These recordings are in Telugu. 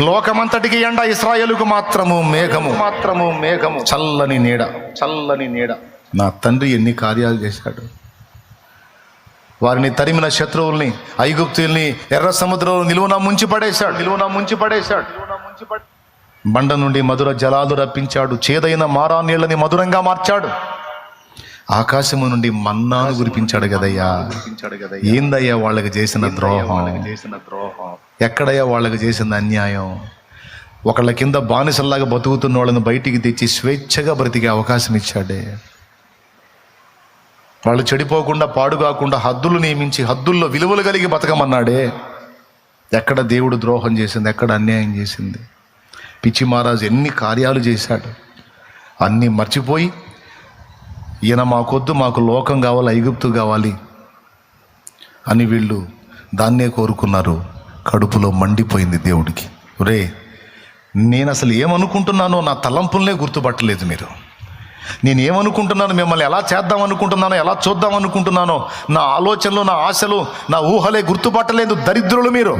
లోకమంతటికి ఎండ ఇస్రాయేలుకు మాత్రము మేఘము. మాత్రము మేఘము. చల్లని నీడ. చల్లని నీడ. నా తండ్రి ఎన్ని కార్యాలు చేశాడు. వారిని తరిమిన శత్రువుల్ని ఐగుప్తుల్ని ఎర్ర సముద్రంలో నిలువున ముంచి పడేశాడు నిలువున ముంచి పడేశాడు బండ నుండి మధుర జలాలు రప్పించాడు. చేదైన మారా నీళ్ళని మధురంగా మార్చాడు. ఆకాశము నుండి మన్నాను కురిపించాడు కదయ్యా. ఏందయ్యా వాళ్ళకి చేసిన ద్రోహం? చేసిన ద్రోహం? ఎక్కడయ్యా వాళ్ళకి చేసింది అన్యాయం? ఒకళ్ళ కింద బానిసల్లాగా బతుకుతున్న వాళ్ళని బయటికి తెచ్చి స్వేచ్ఛగా బ్రతికే అవకాశం ఇచ్చాడే. వాళ్ళు చెడిపోకుండా పాడు కాకుండా హద్దులు నియమించి హద్దుల్లో విలువలు కలిగి బతకమన్నాడే. ఎక్కడ దేవుడు ద్రోహం చేసింది ఎక్కడ అన్యాయం చేసింది? పిచ్చి మహారాజు ఎన్ని కార్యాలు చేశాడు. అన్నీ మర్చిపోయి ఈయన మాకొద్దు మాకు లోకం కావాలి ఐగుప్తు కావాలి అని వీళ్ళు దాన్నే కోరుకున్నారు. కడుపులో మండిపోయింది దేవుడికి. ఒరే నేను అసలు ఏమనుకుంటున్నానో నా తలంపులనే గుర్తుపట్టలేదు మీరు. నేను ఏమనుకుంటున్నాను మిమ్మల్ని ఎలా చేద్దాం అనుకుంటున్నానో ఎలా చూద్దాం అనుకుంటున్నానో నా ఆలోచనలు నా ఆశలు నా ఊహలే గుర్తుపట్టలేదు దరిద్రులు మీరు.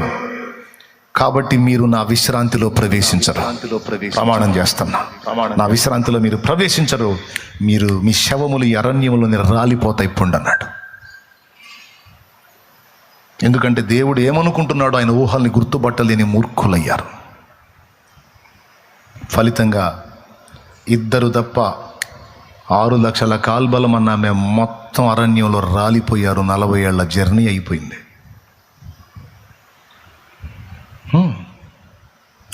కాబట్టి మీరు నా విశ్రాంతిలో ప్రవేశించరు. ప్రమాణం చేస్తున్నా నా విశ్రాంతిలో మీరు ప్రవేశించరు. మీరు మీ శవములు అరణ్యములు రాలిపోతాయి ఇప్పుడు అన్నాడు ఎందుకంటే దేవుడు ఏమనుకుంటున్నాడో ఆయన ఊహల్ని గుర్తుపట్టలేని మూర్ఖులయ్యారు. ఫలితంగా ఇద్దరు తప్ప ఆరు లక్షల కాల్బలం అన్న మేము మొత్తం అరణ్యంలో రాలిపోయారు. నలభై ఏళ్ళ జర్నీ అయిపోయింది.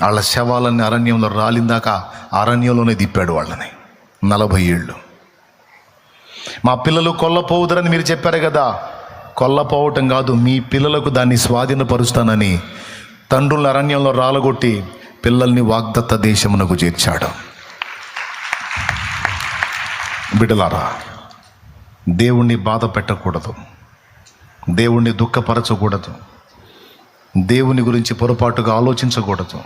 వాళ్ళ శవాలన్నీ అరణ్యంలో రాలిందాక అరణ్యంలోనే దిప్పాడు వాళ్ళని. నలభై ఏళ్ళు. మా పిల్లలు కొల్లపోవుదరని మీరు చెప్పారు కదా. కొల్లపోవటం కాదు మీ పిల్లలకు దాన్ని స్వాధీనపరుస్తానని తండ్రుల అరణ్యంలో రాలగొట్టి పిల్లల్ని వాగ్దత్త దేశమునకు చేర్చాడు. బిడలారా దేవుణ్ణి బాధ పెట్టకూడదు. దేవుణ్ణి దుఃఖపరచకూడదు. దేవుని గురించి పొరపాటుగా ఆలోచించకూడదు.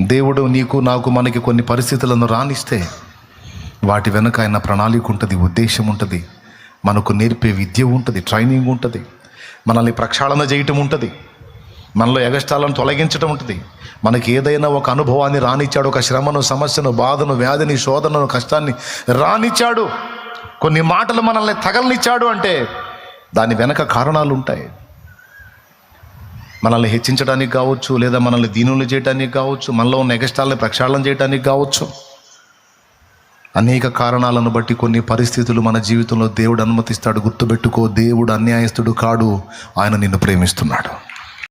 దేవుడు నీకు నాకు మనకి కొన్ని పరిస్థితులను రానిస్తే వాటి వెనుక ఆయన ప్రణాళిక ఉంటుంది ఉద్దేశం ఉంటుంది. మనకు నేర్పే విద్య ఉంటుంది ట్రైనింగ్ ఉంటుంది మనల్ని ప్రక్షాళన చేయటం ఉంటుంది మనలో ఎగస్టాలను తొలగించడం ఉంటుంది. మనకి ఏదైనా ఒక అనుభవాన్ని రానిచ్చాడు ఒక శ్రమను సమస్యను బాధను వ్యాధిని శోధనను కష్టాన్ని రానిచ్చాడు. కొన్ని మాటలు మనల్ని తగలనిచ్చాడు అంటే దాని వెనక కారణాలు ఉంటాయి. మనల్ని హెచ్చించడానికి కావచ్చు లేదా మనల్ని దీనులు చేయడానికి కావచ్చు మనలో ఉన్న ఎగస్టాలని ప్రక్షాళన చేయడానికి కావచ్చు. అనేక కారణాలను బట్టి కొన్ని పరిస్థితులు మన జీవితంలో దేవుడు అనుమతిస్తాడు గుర్తుపెట్టుకో. దేవుడు అన్యాయస్తుడు కాడు. ఆయన నిన్ను ప్రేమిస్తున్నాడు.